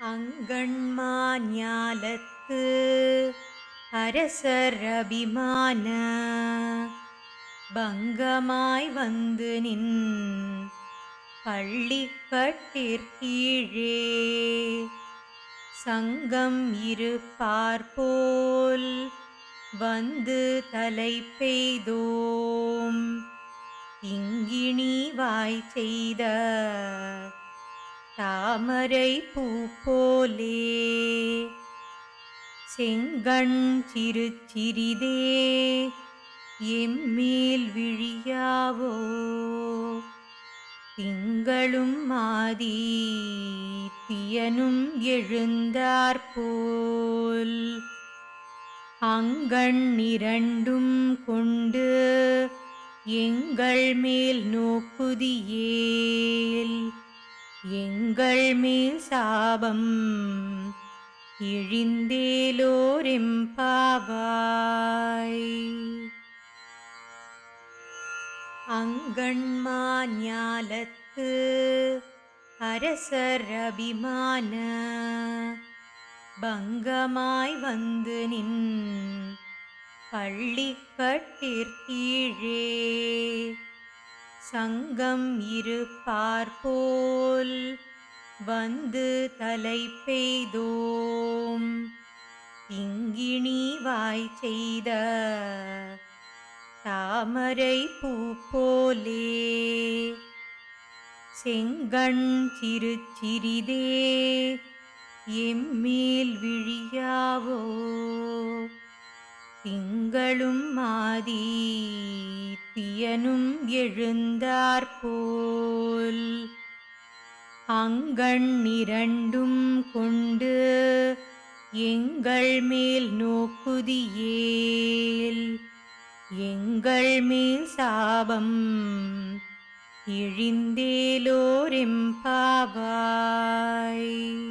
அங்கண்மாஞாலத்து அரசர் அபிமான பங்கமாய் வந்து நின் பள்ளிக்கட்டிற்கீழே சங்கம் இருப்பார்போல் வந்து தலை பெய்தோம். இங்கிணி வாய் செய்த தாமரை பூ போலே. செங்கண் சிறு சிறிதே எம்மேல் விழியாவோ. திங்களும் மாதி தியனும் எழுந்தார்போல் அங்கண் இரண்டும் கொண்டு எங்கள் மேல் நோக்குதியே. எங்கள் மேல் சாபம் இழிந்தேலோரெம்பாவாய் அங்கண்மாஞாலத்து அரசர் அபிமான பங்கமாய் வந்து நின் பள்ளிக்கட்டிற்கீழே சங்கம் இருப்பார்போல் வந்து தலை பெய்தோம். இங்கிணி வாய் செய்த தாமரை பூ போலே செங்கண் சிறு சிறிதே எம்மேல் விழியாவோ. திங்களும் மாதீ தியனும் எழுந்தார்போல் அங்கண் இரண்டும் கொண்டு எங்கள் மேல் நோக்குதியேல். எங்கள் மேல் சாபம் இழிந்தேலோரெம்பாவாய்